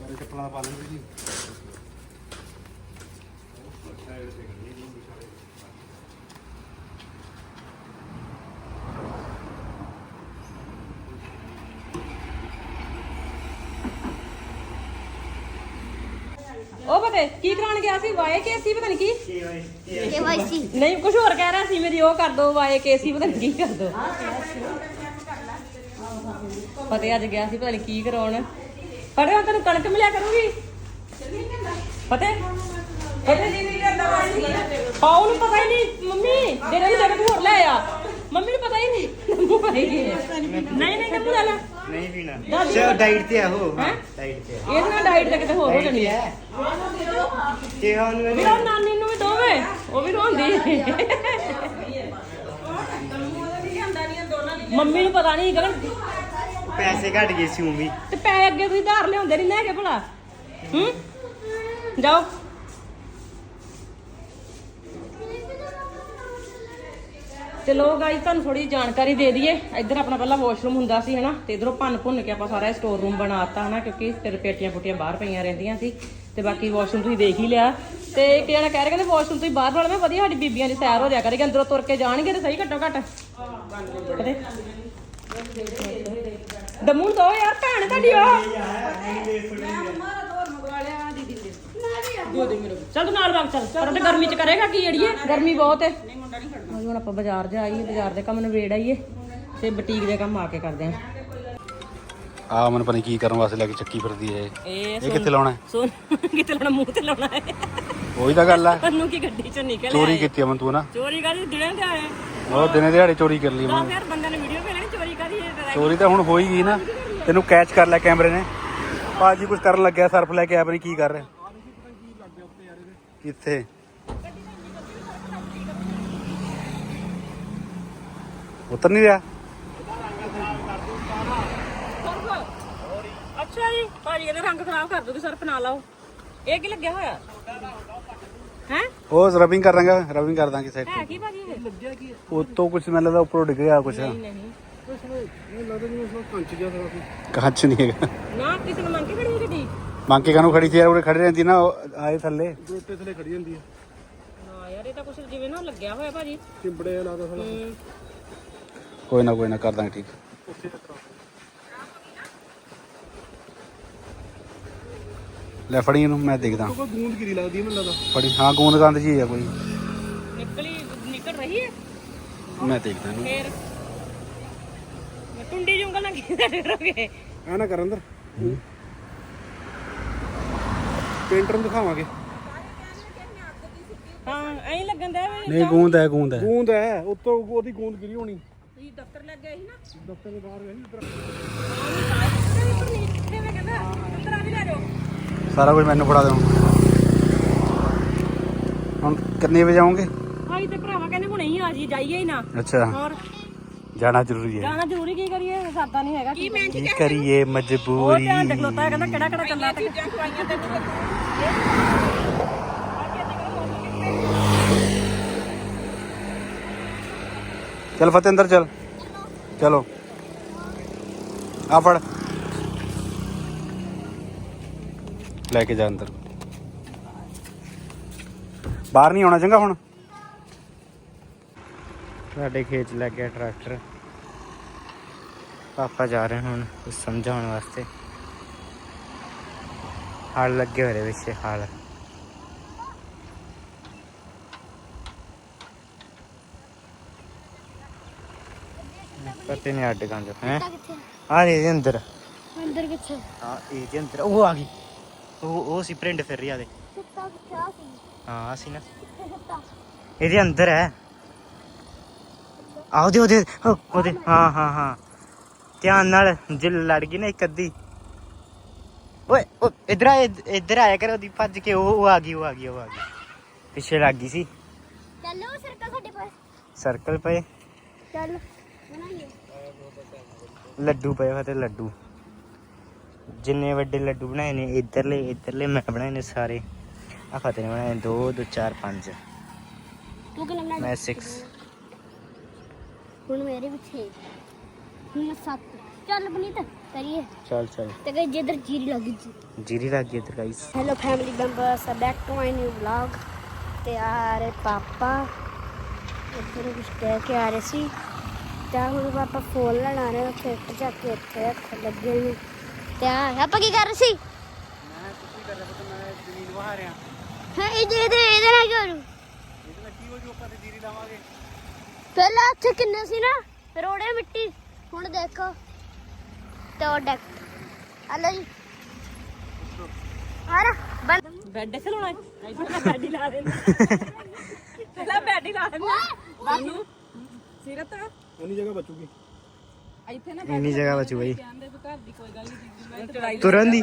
ਸਾਰੇ ਚੱਪਲਾਂ ਦਾ ਪਾ ਲੈਂਦੇ ਜੀ ਉਹ ਪਤਾ ਕੀ ਕਰਾਉਣ ਗਿਆ ਸੀ? ਵਾਏ ਕੇਸੀ ਪਤਾ ਨਹੀਂ ਕੀ? KYC ਨਹੀਂ ਕੁਝ ਹੋਰ ਕਹਿ ਰਿਹਾ ਸੀ ਮੇਰੀ ਉਹ ਕਰ ਦੋ ਵਾਏ ਕੇਸੀ ਪਤਾ ਨਹੀਂ ਕੀ ਕਰ ਦੋ। ਫਤਿਹ ਅੱਜ ਗਿਆ ਸੀ ਪਤਾ ਨਹੀਂ ਕੀ ਕਰਾਉਣ। ਫਤਿਹ ਹੁਣ ਤੈਨੂੰ ਕਣਕ ਮਿਲਿਆ ਕਰੂਗੀ? ਫਤਿਹ ਪਾਉ ਨੂੰ ਪਤਾ ਹੀ ਨਹੀਂ ਮੰਮੀ ਜਿਹੜੇ ਨੂੰ ਜਗਤ ਹੋਰ ਲੈ ਆ। ਮੰਮੀ ਨੂੰ ਪਤਾ ਹੀ ਨਹੀਂ। ਨੰਬੂ ਭਾਈ ਕੀ ਹੈ ਨਹੀਂ ਨਹੀਂ ਨੰਬੂ ਲੈ ਲੈ। ਨਹੀਂ ਪੀਣਾ। ਦਾਦੀ ਚਲੋ ਡਾਈਟ ਤੇ ਆ ਉਹ ਹੈਂ? ਡਾਈਟ ਤੇ ਆ। ਇਹਦੇ ਨਾਲ ਡਾਈਟ ਤੇ ਕਿਤੇ ਹੋਰ ਹੋ ਜਾਣੀ ਹੈ। ਤੇ ਹੁਣ ਵੀ ਉਹ ਨਾਨੀ ਨੂੰ ਵੀ ਦੋਵੇਂ ਉਹ ਵੀ ਰੋਂਦੀ। ਮੰਮੀ ਨੂੰ ਪਤਾ ਨਹੀਂ ਗਗਨ ਪੈਸੇ ਘਟ ਗਏ ਸੀ ਉਹ ਵੀ ਤੇ ਪੈ ਅੱਗੇ ਤੁਸੀਂ ਧਾਰ ਲਿਆਉਂਦੇ ਨਹੀਂ ਹੈਗੇ ਭਲਾ। ਹੂੰ? ਜਾਓ। ਚਲੋ ਗਾਈਸ ਤੁਹਾਨੂੰ ਥੋੜੀ ਜਾਣਕਾਰੀ ਦੇ ਦਈਏ। ਇੱਧਰ ਆਪਣਾ ਪਹਿਲਾਂ ਵਾਸ਼ਰੂਮ ਹੁੰਦਾ ਸੀ ਹਨਾ? ਤੇ ਇਧਰੋਂ ਭੰਨ ਭੁੰਨ ਕੇ ਆਪਾਂ ਸਾਰਾ ਸਟੋਰ ਰੂਮ ਬਣਾਤਾ ਹਨਾ? ਕਿਉਂਕਿ ਫਿਰ ਪੇਟੀਆਂ ਪੁੱਟੀਆਂ ਬਾਹਰ ਪਈਆਂ ਰਹਿੰਦੀਆਂ ਸੀ ਤੇ ਬਾਕੀ ਵਾਸ਼ਰੂਮ ਤੁਸੀਂ ਦੇਖ ਹੀ ਲਿਆ। ਤੇ ਜਣਾ ਕਹਿ ਰਹੇ ਕਹਿੰਦੇ ਵਾਸ਼ਰੂਮ ਤੁਸੀਂ ਬਾਹਰ ਵਾਲੇ ਮੈਂ ਵਧੀਆ ਸਾਡੀ ਬੀਬੀਆਂ ਦੀ ਸੈਰ ਹੋ ਜਾ ਕਰੇਗੀ ਅੰਦਰੋਂ ਤੁਰ ਕੇ ਜਾਣਗੇ ਤੇ ਸਹੀ ਘੱਟੋ ਘੱਟ। ਕਦੇ ਦਮੂ ਦੋ ਯਾਰ ਭੈਣ ਤੁਹਾਡੀ ਉਹ। ਚੱਲ ਤੂੰ ਨਾਲ ਵਗ ਚੱਲ। ਪਰ ਤੇ ਗਰਮੀ ਚ ਕਰੇਗਾ ਕੀ ਅੜੀਏ? ਗਰਮੀ ਬਹੁਤ ਹੈ ਨਹੀਂ ਮੁੰਡਾ ਨਹੀਂ ਖੜਨਾ ਹੁਣ ਆਪਾਂ ਬਾਜ਼ਾਰ ਜਾਈਏ ਬਾਜ਼ਾਰ ਦੇ ਕੰਮ ਨਵੇੜ ਆਈਏ ਤੇ ਬੁਟੀਕ ਦੇ ਕੰਮ ਆ ਕੇ ਕਰਦੇ ਆਂ। ਆ ਮਨ ਪਤਾ ਕੀ ਕਰਨ ਵਾਸਤੇ ਲੈ ਕੇ ਚੱਕੀ ਫਿਰਦੀ ਹੈ। ਇਹ। ਕਿੱਥੇ ਲਾਉਣਾ? ਸੁਣ ਕਿਤੇ ਲਾਉਣਾ ਮੂੰਹ ਤੇ ਲਾਉਣਾ ਹੈ। ਉਹੀ ਤਾਂ ਗੱਲ ਹੈ ਤੈਨੂੰ ਕੀ ਗੱਡੀ ਚ ਨਿਕਲ ਚੋਰੀ ਕੀਤੀ ਅਮਨ ਤੂੰ ਨਾ। ਚੋਰੀ ਕਰੀ ਦਿਨਾਂ ਤੇ ਆਏ ਉਹ ਦਿਨੇ ਦਿਹਾੜੇ ਚੋਰੀ ਕਰ ਲਈ ਦਸ ਯਾਰ ਬੰਦੇ ਨੇ ਵੀਡੀਓ ਭੇਜਣੀ ਚੋਰੀ ਕਰੀ ਚੋਰੀ ਤਾਂ ਹੁਣ ਹੋ ਹੀ ਗਈ ਨਾ। ਤੈਨੂੰ ਕੈਚ ਕਰ ਲਿਆ ਕੈਮਰੇ ਨੇ। ਭਾਜੀ ਕੁਝ ਕਰਨ ਲੱਗਿਆ ਸਰਫ ਲੈ ਕੇ ਆ ਪਈ ਕੀ ਕਰ ਰਿਹਾ। ਕਿੱਥੇ? ਉਤਰ ਨਹੀਂ ਰਿਹਾ। ਅੱਛਾ ਜੀ ਭਾਜੀ ਇਹਦਾ ਰੰਗ ਖਰਾਬ ਕਰ ਦੋਗੇ ਸਰਫ ਨਾ ਲਾਓ ਇਹ ਕੀ ਲੱਗਿਆ ਹੋਇਆ? ਹੈ? ਉਹ ਰਬਿੰਗ ਕਰ ਦਾਂਗਾ ਰਬਿੰਗ ਕਰ ਦਾਂਗੇ ਸਾਈਡ ਹੈ ਕੀ ਭਾਜੀ ਇਹ? ਲੱਗਿਆ ਕੀ ਉਹ ਤੋਂ ਕੁਝ ਮੈਨੂੰ ਲੱਗਦਾ ਉੱਪਰੋਂ ਡਿੱਗ ਗਿਆ ਕੁਝ ਨਹੀਂ ਨਹੀਂ। ਕੱਚ ਨਹੀਂ ਹੈਗਾ। ਨਾ ਕਿਸੇ ਨੇ ਮੰਗ ਕੇ ਖੜੀ ਹੈ ਗੱਡੀ? ਮੰਗ ਕੇ ਕਾਨੂੰ ਖੜੀ ਸੀ ਯਾਰ ਉਰੇ ਖੜੀ ਰਹਿੰਦੀ ਨਾ ਉਹ ਆਏ ਥੱਲੇ। ਰੋਟੇ ਥਲੇ ਖੜੀ ਜਾਂਦੀ ਹੈ ਨਾ ਯਾਰ ਇਹ ਤਾਂ ਕੁਛ ਜਿਵੇਂ ਨਾ ਲੱਗਿਆ ਹੋਇਆ ਭਾਜੀ। ਚਿੰਬੜੇ ਲਾਦਾ ਸਾਲਾ। ਹੂੰ। ਕੋਈ ਨਾ ਕੋਈ ਨਾ ਕਰ ਦਾਂਗੇ ਠੀਕ। ਲੈ ਫੜੀ ਇਹਨੂੰ ਮੈਂ ਦੇਖਦਾ। ਕੋਈ ਗੂੰਦ ਗਿਰੀ ਲੱਗਦੀ ਹੈ ਮੈਨੂੰ ਲੱਗਦਾ। ਫੜੀ ਹਾਂ ਗੂੰਦ ਗੰਦ ਜੀ ਆ ਕੋਈ। ਨਿਕਲੀ ਨਿਕਲ ਰਹੀ ਹੈ? ਮੈਂ ਦੇਖਦਾ ਇਹਨੂੰ। ਫੇਰ? ਮੈਂ ਟੁੰਡੀ ਜੁੰਗਲ ਨਾ ਕਿਹਦਾ ਡਰੋਗੇ ਐ ਨਾ ਕਰ ਅੰਦਰ। ਪੇਂਟਰ ਨੂੰ ਦਿਖਾਵਾਂਗੇ। ਹਾਂ ਐਂ ਲੱਗਣ ਦਾ ਨਹੀਂ ਗੂੰਦ ਹੈ ਗੂੰਦ ਹੈ। ਗੂੰਦ ਹੈ ਉੱਤੋਂ ਉਹਦੀ ਗੂੰਦ ਗਿਰੀ ਹੋਣੀ। ਤੁਸੀਂ ਦਫ਼ਤਰ ਲੱਗ ਗਏ ਸੀ ਨਾ? ਦਫ਼ਤਰ ਦੇ ਬਾਹਰ ਗਏ ਇੱਧਰ ਕਿੱਥੇ ਮੈਂ ਕਹਿੰਦਾ ਅੰਦਰ ਆ ਵੀ ਲੈ ਜਾਓ। ਸਾਰਾ ਕੁਝ ਮੈਨੂੰ ਫੜਾ ਦੇਣਾ ਹੁਣ ਕਿੰਨੇ ਵਜੇ ਆਉਂਗੇ ਆਈ ਤੇ ਭਰਾਵਾ ਕਹਿੰਦੇ ਹੁਣੇ ਹੀ ਆ ਜੀ ਜਾਈਏ ਹੀ ਨਾ। ਅੱਛਾ। ਹੋਰ? ਜਾਣਾ ਜ਼ਰੂਰੀ ਹੈ। ਜਾਣਾ ਜ਼ਰੂਰੀ ਕੀ ਕਰੀਏ? ਸਾਦਾ ਨਹੀਂ ਹੈਗਾ ਕੀ ਮੈਂ ਕੀ ਕਰੀਏ ਮਜਬੂਰੀ। ਧਿਆਨ ਦੇ ਖਲੋਤਾ ਹੈ, ਕਹਿੰਦਾ ਕਿਹੜਾ ਕਿਹੜਾ ਚੱਲਾ ਤੇ ਚੀਜ਼ਾਂ ਖਵਾਈਆਂ ਤੈਨੂੰ। ਚਲ ਫਤਿਹ ਅੰਦਰ ਚਲ ਚਲੋ ਆ ਫੜ ਲੈ ਕੇ ਜਾ ਅੰਦਰ ਬਾਹਰ ਨਹੀਂ ਆਉਣਾ ਚੰਗਾ ਹੁਣ ਸਾਡੇ ਖੇਤ 'ਚ ਲੱਗ ਗਿਆ ਟਰੈਕਟਰ ਪਾਪਾ ਜਾ ਰਹੇ ਹੁਣ ਕੁਝ ਸਮਝਾਉਣ ਵਾਸਤੇ ਹਲ ਲੱਗੇ ਹੋਏ ਨੇ ਪਿੱਛੇ ਹਲ ਪਤੇ ਨਹੀਂ ਅੱਡ ਗੰਜ ਹੈ? ਕਿੱਥੇ ਆ? ਦੇ ਇਹਦੇ ਅੰਦਰ। ਅੰਦਰ ਕਿੱਥੇ ਆ? ਇਹ ਦੇ ਅੰਦਰ ਉਹ ਆ ਗਈ। ਉਹ ਉਹ ਸੀ ਪ੍ਰਿੰਟ ਫਿਰ ਰਹੀ ਆ? ਦੇ ਹਾਂ ਆ ਸੀ ਨਾ। ਇਹਦੇ ਅੰਦਰ ਹੈ। ਆ ਉਹਦੇ ਉਹਦੇ ਉਹ, ਉਹਦੇ ਹਾਂ ਹਾਂ ਹਾਂ। ਧਿਆਨ ਨਾਲ ਜੇ ਲੜ ਗਈ ਨਾ ਇੱਕ ਅੱਧੀ। ਓਏ ਉਹ ਇਧਰ ਆ ਇਧਰ ਆਇਆ ਕਰ ਉਹਦੀ ਭੱਜ ਕੇ ਉਹ ਆ ਗਈ ਉਹ ਆ ਗਈ ਉਹ ਆ ਗਈ। ਪਿੱਛੇ ਲੱਗ ਗਈ ਸੀ। ਚੱਲੋ ਸਰਕਲ ਸਾਡੇ ਪਾਸ ਸਰਕਲ ਪਏ। ਚੱਲ ਬਣਾਈਏ। ਲੱਡੂ ਪਏ ਹੋਏ ਤੇ ਲੱਡੂ। ਜਿੰਨੇ ਵੱਡੇ ਲੱਡੂ ਬਣਾਏ ਨੇ ਇਧਰਲੇ ਇਧਰਲੇ ਮੈਂ ਬਣਾਏ ਨੇ ਸਾਰੇ। ਆ ਫਤਿਹ ਨੇ ਬਣਾਏ 2 2 4 5 ਤੂੰ ਕਿੰਨਾ ਬਣਾ ਮੈਂ 6 ਹੁਣ ਮੇਰੇ ਪਿੱਛੇ ਹੁਣ ਸੱਤ। ਚੱਲ ਬਨੀਤ ਕਰੀਏ। ਚੱਲ ਚੱਲ। ਤੇ ਕਹੇ ਜਿੱਧਰ ਜੀਰੀ ਲੱਗੀ ਜੀ ਜੀਰੀ ਲੱਗ ਗਈ ਇਧਰ guys hello family members back to my new vlog ਤੇ ਆ ਰਹੇ ਪਾਪਾ। ਇੱਧਰ ਕੁਝ ਕਹਿ ਕੇ ਆ ਰਹੇ ਸੀ। ਤਾਂ ਹੁਣ ਪਾਪਾ ਫੋਨ ਲੈਣ ਆ ਰਹੇ ਉੱਥੇ ਜਾ ਕੇ ਇੱਥੇ ਰੱਖ ਲੱਗੇ ਨੇ ਤੇ ਆ ਆਪਾਂ ਕੀ ਕਰ ਰਹੇ ਸੀ? ਬਹਾ ਰਿਹਾ ਹਾਂ ਇਹਦੇ ਇਹਦੇ ਇਹਦੇ ਨਾਲ ਕਿਉਂ ਹੋਊ? ਇਹਦੇ ਨਾਲ ਕੀ ਹੋ ਜੂ ਆਪਾਂ ਤੇ ਜੀਰੀ ਲਾਵਾਂਗੇ। ਪਹਿਲਾਂ ਇੱਥੇ ਕਿੰਨੇ ਸੀ ਨਾ? ਰੋੜੇ ਮਿੱਟੀ। ਹੁਣ ਦੇਖੋ। ਤੋ ਡੈਕ ਹਲੋ ਜੀ। ਆਰਾ ਬੰਦ ਬੈੱਡ ਇੱਥੇ ਲਾਉਣਾ ਇੱਥੇ ਬੈੱਡ ਹੀ ਲਾ ਦੇਣਾ। ਪਹਿਲਾਂ ਬੈੱਡ ਹੀ ਲਾ ਦੇਣਾ। ਬਾਨੂੰ ਸਿਰਤ ਇੰਨੀ ਜਗ੍ਹਾ ਬਚੂਗੀ। ਇੱਥੇ ਨਾ ਇੰਨੀ ਜਗ੍ਹਾ ਬਚੂ ਬਈ ਕਹਿੰਦੇ ਤੂੰ ਘਰ ਦੀ ਕੋਈ ਗੱਲ ਨਹੀਂ ਮੈਂ ਚੜਾਈ ਤੁਰਨ ਦੀ?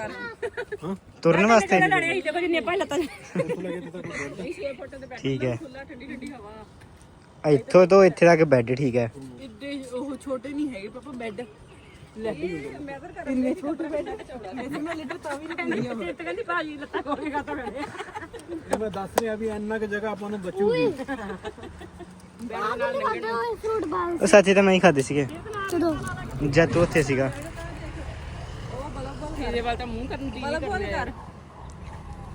ਤੁਰਨ ਵਾਸਤੇ ਲੜੇ ਦੇਖੋ ਜਿੰਨੇ ਭਾਈ ਲੱਤਾਂ ਉੱਥੋਂ ਲੈ ਕੇ ਇੱਥੇ ਤੱਕ ਬੈਠ 6 ਫੁੱਟ ਦੇ ਬੈੱਡ ਠੀਕ ਹੈ। ਖੁੱਲਾ ਠੰਡੀ ਠੰਡੀ ਹਵਾ। ਇੱਥੋਂ ਤੋਂ ਇੱਥੇ ਤੱਕ ਬੈੱਡ ਠੀਕ ਹੈ। ਇੱਡੇ ਉਹ ਛੋਟੇ ਨਹੀਂ ਹੈਗੇ ਪਾਪਾ ਬੈੱਡ ਲੈ ਮੈਂ ਤਾਂ ਕਰ ਇੰਨੇ ਛੋਟੇ ਬੈੱਡ ਮੈਂ ਲਿਟਰ ਤਾਂ ਵੀ ਨਹੀਂ ਹੁੰਦੀ ਤੇ ਕਹਿੰਦੀ ਭਾਜੀ ਲੱਤਾਂ ਕੋਲੇ ਬੈਠੇ ਮੈਂ। ਦੱਸ ਰਿਹਾ ਵੀ ਇੰਨਾ ਕੁ ਜਗ੍ਹਾ ਆਪਾਂ ਨੂੰ ਬਚੂਗੀ। ਫਰੂਟ ਬਾਲ ਉਹ ਸੱਚੇ ਤਾਂ ਮੈਂ ਹੀ ਖਾਦੇ ਸੀਗੇ। ਚਲੋ। ਜਦ ਤੂੰ ਉੱਥੇ ਸੀਗਾ। ਤੇਰੇ ਵੱਲ ਤਾਂ ਮੂੰਹ ਕਰਨ ਦੀ ਬਲਬ ਬੋਲ ਕਰ।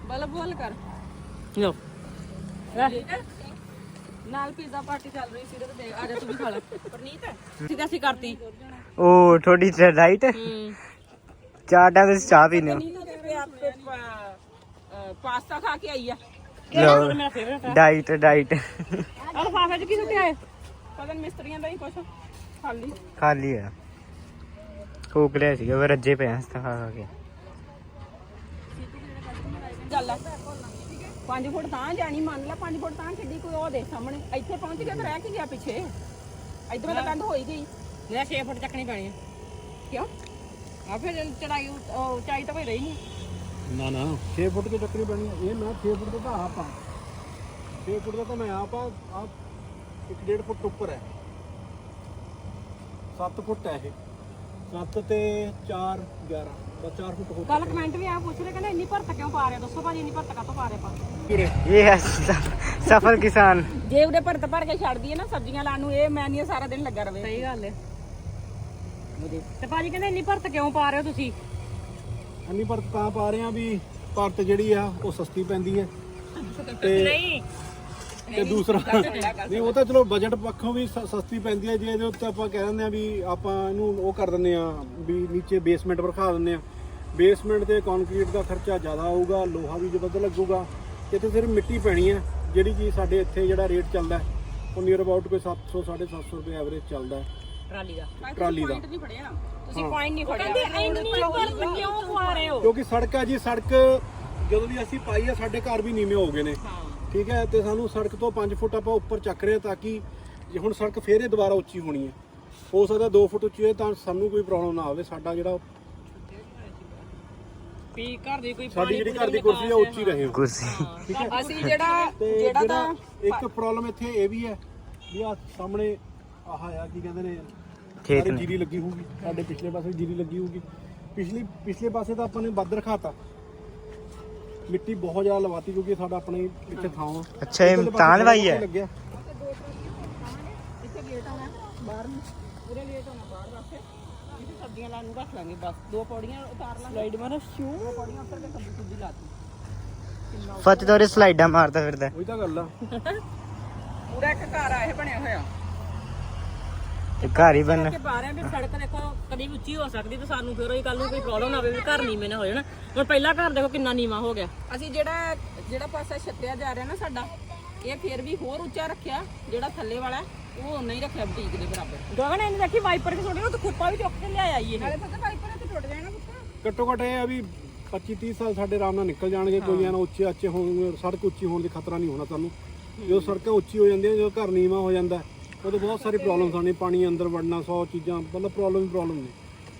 ਬਲਬ ਬੋਲ ਕਰ। ਲੋ। ਨਾਲ ਪੀਜ਼ਾ ਪਾਰਟੀ ਚੱਲ ਰਹੀ ਸੀ ਤੇ ਦੇਖ ਆ ਜਾ ਤੂੰ ਵੀ ਖਾ ਲੈ। ਪਰਨੀਤ ਸਿੱਧਾ ਸੀ ਕਰਤੀ? ਉਹ ਥੋੜੀ ਰਾਈਟ ਚਾਰ ਟਾਈਮ ਚਾਹ ਪੀਨੇ ਹੋ। ਪਾਸਤਾ ਖਾ ਕੇ ਆਈ ਆ। ਡਾਈਟ ਡਾਈਟ ਆਹ ਲਿਫਾਫੇ ਚ ਕੀ ਸੁੱਟਿਆ ਹੈ ਪਤਾ ਨੀ ਮਿਸਤਰੀਆਂ ਦਾ ਹੀ ਕੁਛ। ਖਾਲੀ। ਖਾਲੀ ਆ। ਕੋਕ ਲਿਆ ਸੀਗਾ ਉਹ ਰੱਜੇ ਪਏ ਆ ਖਾ ਖਾ ਕੇ। ਚੱਲ 5 ਫੁੱਟ ਤਾਂ ਜਾਣੀ ਮੰਨ ਲੈ 5 ਫੁੱਟ ਤਾਂ ਛੱਡੀ ਕੋਈ ਉਹ ਦੇ ਸਾਹਮਣੇ। ਇੱਥੇ ਪਹੁੰਚ ਗਿਆ ਤਾਂ ਰਹਿ ਕੀ ਗਿਆ ਪਿੱਛੇ? ਇਧਰੋਂ ਤਾਂ ਕੰਧ ਹੋ ਹੀ ਗਈ। ਮੇਰਾ 6 ਫੁੱਟ ਚੱਕਣੀ ਪੈਣੀ ਹੈ ਕਿਉਂ? ਆ ਫਿਰ ਚੜਾਈ ਉਚਾਈ ਤਾਂ ਕੋਈ ਰਹੀ ਨਹੀਂ ਨਾ ਨਾ 6 ਫੁੱਟ ਦੀ ਚੱਕਣੀ ਪੈਣੀ ਹੈ। ਇਹ ਮੈਂ 6 ਫੁੱਟ ਦਾ ਤਾਂ ਆਪ ਆ 6 ਫੁੱਟ ਦਾ ਤਾਂ ਮੈਂ ਆਪ ਆ ਆਪ ਇੱਕ ਡੇਢ ਫੁੱਟ ਉੱਪਰ ਹੈ। 7 ਫੁੱਟ ਹੈ ਇਹ। 7 ਤੇ 4 11 ਬਸ 4 ਫੁੱਟ ਹੋ ਕੱਲ ਕਮੈਂਟ ਵੀ ਆ ਪੁੱਛ ਰਹੇ ਕਹਿੰਦੇ ਇੰਨੀ ਭਰਤ ਕਿਉਂ ਪਾ ਰਹੇ ਦੱਸੋ ਭਾਜੀ ਇੰਨੀ ਭਰਤ ਕਾਹਤੋਂ ਪਾ ਰਹੇ ਪਾ ਇਹ ਹੈ ਸ- ਸਫਲ ਕਿਸਾਨ। ਜੇ ਉਹਦੇ ਭਰਤ ਭਰ ਕੇ ਛੱਡਦੀ ਹੈ ਨਾ ਸਬਜ਼ੀਆਂ ਲਾਉਣ ਨੂੰ ਇਹ ਮੈਂ ਨਹੀਂ ਸਾਰਾ ਦਿਨ ਲੱਗਾ ਰਵੇ। ਸਹੀ ਗੱਲ ਹੈ। ਤੇ ਭਾਜੀ ਕਹਿੰਦੇ ਇੰਨੀ ਭਰਤ ਕਿਉਂ ਪਾ ਰਹੇ ਹੋ ਤੁਸੀਂ? ਅੰਨੀ ਪਰ ਤਾਂ ਪਾ ਰਹੇ ਆ ਵੀ ਭਾਰਤ ਜਿਹੜੀ ਆ ਉਹ ਸਸਤੀ ਪੈਂਦੀ ਹੈ। ਤੇ ਨਹੀਂ ਤੇ ਦੂਸਰਾ ਨਹੀਂ ਉਹ ਤਾਂ ਚਲੋ ਬਜਟ ਪੱਖੋਂ ਵੀ ਸ- ਸਸਤੀ ਪੈਂਦੀ ਹੈ ਜੇ ਇਹਦੇ ਉੱਤੇ ਆਪਾਂ ਕਹਿ ਦਿੰਦੇ ਆ ਵੀ ਆਪਾਂ ਇਹਨੂੰ ਉਹ ਕਰ ਦਿੰਦੇ ਆ ਵੀ ਨੀਚੇ ਬੇਸਮੈਂਟ ਰਖਾ ਦਿੰਦੇ ਆ ਬੇਸਮੈਂਟ ਤੇ ਕੰਕਰੀਟ ਦਾ ਖਰਚਾ ਜ਼ਿਆਦਾ ਆਊਗਾ ਲੋਹਾ ਵੀ ਵੱਧ ਲੱਗੂਗਾ ਇੱਥੇ ਸਿਰਫ ਮਿੱਟੀ ਪੈਣੀ ਹੈ। ਜਿਹੜੀ ਚੀਜ਼ ਸਾਡੇ ਇੱਥੇ ਜਿਹੜਾ ਰੇਟ ਚੱਲਦਾ ਹੈ, ਉਹ ਨੀਅਰ ਅਬਾਊਟ ਕੋਈ 700 750 ਰੁਪਏ ਐਵਰੇਜ ਚੱਲਦਾ ਹੈ। ਟਰਾਲੀ ਦਾ। ਟਰਾਲੀ ਦਾ। ਨਹੀਂ ਫੜਿਆ। ਤੁਸੀਂ ਪੁਆਇੰਟ ਨਹੀਂ ਫੜਿਆ। ਕਹਿੰਦੇ ਇੰਨੀ ਭਰਤ ਕਿਉਂ ਪਾ ਰਹੇ ਹੋ? ਕਿਉਂਕਿ ਸੜਕ ਆ ਜੀ ਸੜਕ ਜਦੋਂ ਦੀ ਅਸੀਂ ਪਾਈ ਆ ਸਾਡੇ ਘਰ ਵੀ ਨੀਵੇਂ ਹੋ ਗਏ ਨੇ। ਠੀਕ ਹੈ ਤੇ ਸਾਨੂੰ ਸੜਕ ਤੋਂ 5 ਫੁੱਟ ਆਪਾਂ ਉੱਪਰ ਚੱਕ ਰਹੇ ਹਾਂ ਤਾਂ ਕਿ ਜੇ ਹੁਣ ਸੜਕ ਫੇਰ ਇਹ ਦੁਬਾਰਾ ਉੱਚੀ ਹੋਣੀ ਹੈ। ਹੋ ਸਕਦਾ 2 ਫੁੱਟ ਉੱਚੀ ਹੋਏ ਤਾਂ ਸਾਨੂੰ ਕੋਈ ਪ੍ਰੋਬਲਮ ਨਾ ਆਵੇ ਸਾਡਾ ਜਿਹੜਾ ਵੀ ਘਰ ਦੀ ਕੋਈ ਸਾਡੀ ਜਿਹੜੀ ਘਰ ਦੀ ਕੁਰਸੀ ਆ ਉੱਚੀ ਰਹੇ ਕੁਰਸੀ। ਅਸੀਂ ਜਿਹੜਾ ਤੇ ਜਿਹੜਾ ਜਿਹੜਾ ਤਾਂ ਇੱਕ ਪ੍ਰੋਬਲਮ ਇੱਥੇ ਇਹ ਵੀ ਹੈ ਵੀ ਆ ਸਾਹਮਣੇ ਆਹ ਆ ਕੀ ਕਹਿੰਦੇ ਨੇ ਖੇਤ ਸਾਰੀ ਨੇ। ਜੀਰੀ ਲੱਗੀ ਹੋਊਗੀ ਸਾਡੇ ਪਿਛਲੇ ਪਾਸੇ ਜੀਰੀ ਲੱਗੀ ਹੋਊਗੀ। ਪਿਛਲੀ ਪਿਛਲੇ ਪਾਸੇ ਤਾਂ ਆਪਾਂ ਨੇ ਵੱਧ ਰਖਾਤਾ। ਮਿੱਟੀ ਬਹੁਤ ਜ਼ਿਆਦਾ ਲਵਾਤੀ ਕਿਉਂਕਿ ਸਾਡਾ ਆਪਣੇ ਇੱਥੇ ਥਾਂ ਆ। ਅੱਛਾ ਇਹ ਲਵਾਈ ਉੱਥੇ ਹੈ? ਲੱਗਿਆ। ਇੱਥੇ ਗੇਟ ਆਉਣਾ ਬਾਹਰ ਨੂੰ। ਪੂਰੇ ਗੇਟ ਆਉਣਾ ਬਾਹਰ ਵਾਸਤੇ। ਇੱਥੇ ਸਬਜ਼ੀਆਂ ਲਾਉਣ ਨੂੰ ਰੱਖ ਲਾਂਗੇ ਬਸ। ਦੋ ਪੌੜੀਆਂ ਉਤਾਰ ਲਾਂਗੇ। ਸਲਾਈਡ ਮਾਰੋ ਸ਼ੂ। ਦੋ ਪੌੜੀਆਂ ਉੱਤਰ ਕੇ ਸਬਜ਼ੀ ਸੁਬਜ਼ੀ ਲਾਤੀ। ਫਤਿਹ ਤੋਰੇ ਸਲਾਈਡਾਂ ਮਾਰਦਾ ਫਿਰਦਾ। ਉਹੀ ਤਾਂ ਗੱਲ ਆ। ਪੂਰਾ ਇੱਕ ਘਰ ਆ ਇਹ ਬਣਿਆ ਹੋਇਆ। ਤੇ ਘਰ ਹੀ ਬਣ ਕਿ ਆ ਵੀ ਸੜਕ ਦੇਖੋ ਕਦੀ ਵੀ ਉੱਚੀ ਹੋ ਸਕਦੀ ਤੇ ਸਾਨੂੰ ਫਿਰ ਉਹੀ ਕੱਲ ਨੂੰ ਕੋਈ ਪ੍ਰੋਬਲਮ ਨਾ ਆਵੇ ਵੀ ਘਰ ਨੀਵੇਂ ਨਾ ਹੋ ਜਾਣ। ਹੁਣ ਪਹਿਲਾ ਘਰ ਦੇਖੋ ਕਿੰਨਾ ਨੀਵਾ ਹੋ ਗਿਆ। ਅਸੀਂ ਜਿਹੜਾ ਜਿਹੜਾ ਪਾਸਾ ਛੱਤਿਆ ਜਾ ਰਿਹਾ ਨਾ ਸਾਡਾ ਇਹ ਫਿਰ ਵੀ ਹੋਰ ਉੱਚਾ ਰੱਖਿਆ ਜਿਹੜਾ ਥੱਲੇ ਵਾਲਾ ਉਹ ਉਨਾ ਹੀ ਰੱਖਿਆ ਬੁਟੀਕ ਦੇ ਬਰਾਬਰ। ਗਗਨ ਇਹਨੇ ਦੇਖੀ ਵਾਈਪਰ ਕਿ ਛੋੜੇ ਉਹ ਤਾਂ ਖੁੱਪਾ ਵੀ ਚੁੱਕ ਕੇ ਲਿਆਇਆ ਇਹ। ਨਾਲੇ ਪਤਾ ਵਾਈਪਰ ਤੇ ਟੁੱਟ ਜਾਣਾ ਪੁੱਤ। ਘੱਟੋ ਘੱਟ ਇਹ ਆ ਵੀ 25 30 ਸਾਲ ਸਾਡੇ ਆਰਾਮ ਨਾਲ ਨਿਕਲ ਜਾਣਗੇ ਕੋਈ ਐਨਾ ਉੱਚੇ ਅੱਚੇ ਹੋਣਗੇ ਸੜਕ ਉੱਚੀ ਹੋਣ ਦੀ ਖਤਰਾ ਨਹੀਂ ਹੋਣਾ ਤੁਹਾਨੂੰ ਜਦੋਂ ਸੜਕਾਂ ਉੱਚੀ ਹੋ ਜਾਂਦੀਆਂ ਜਦੋਂ ਘਰ ਨੀਵਾਂ ਹੋ ਜਾਂਦਾ ਉਦੋਂ ਬਹੁਤ ਸਾਰੀ ਪ੍ਰੋਬਲਮਸ ਆਉਂਦੀਆਂ ਪਾਣੀ ਅੰਦਰ ਵੜਨਾ 100 ਚੀਜ਼ਾਂ ਮਤਲਬ ਪ੍ਰੋਬਲਮ ਹੀ ਪ੍ਰੋਬਲਮ ਨੇ।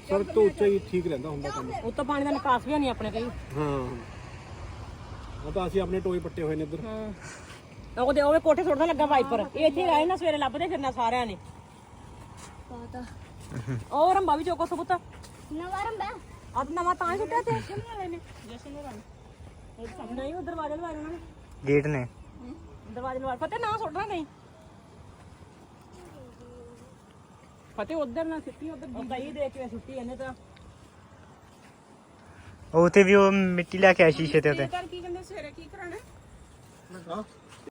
ਸੜਕ ਤੋਂ ਉੱਚਾ ਹੀ ਠੀਕ ਰਹਿੰਦਾ ਹੁੰਦਾ ਕੰਮ। ਉਹ ਤਾਂ ਪਾਣੀ ਦਾ ਨਿਕਾਸ ਵੀ ਨਹੀਂ ਆਪਣੇ ਕਈ। ਹਾਂ। ਉਹ ਤਾਂ ਅਸੀਂ ਆਪਣੇ ਟੋਏ ਪੱਟੇ ਹੋਏ ਨੇ ਇੱਧਰ। ਹਾਂ। ਉਹਦੇ ਉਹਦੇ ਕੋਠੇ ਛੋੜਦਾ ਲੱਗਾ ਵਾਈਪਰ। ਇਹ ਇੱਥੇ ਰਹੇ ਨਾ ਸਵੇਰੇ ਲੱਭਦੇ ਫਿਰਨਾ ਸਾਰਿਆਂ ਨੇ। ਪਾਤਾ। ਉਹ ਰੰਬਾ ਵੀ ਚੋਕੋ ਸਬੂਤ। ਨਵਾਂ ਰੰਬਾ ਅੱਜ ਨਵਾਂ ਤਾਂ ਹੀ ਸੁੱਟਿਆ ਤੇ ਜਸ਼ਨ ਵਾਲੇ ਨੇ। ਜਸ਼ਨ ਨੇ ਰੰਗ ਉਹ ਸਾਹਮਣੇ ਹੀ ਉਹ ਦਰਵਾਜ਼ੇ ਲਵਾਏ ਉਹਨਾਂ ਨੇ। ਗੇਟ ਨੇ। ਦਰਵਾਜ਼ੇ ਲਵਾਏ ਫਤਿਹ ਨਾ ਸੁੱਟਣਾ ਨਹੀਂ। ਫਤਿਹ ਉਧਰ ਨਾ ਸਿੱਟੀ ਉਧਰ ਗਈ ਦੇਖ ਕੇ ਸੁੱਟੀ ਇਹਨੇ ਤਾਂ। ਉਹ ਤੇ ਵੀ ਉਹ ਮਿੱਟੀ ਲੈ ਕੇ ਆਇਆ ਸ਼ੀਸ਼ੇ ਤੇ ਉੱਤੇ। ਕੀ ਕਹਿੰਦੇ ਸਵੇਰੇ ਕੀ ਕਰਾਣਾ ਹਾਂ।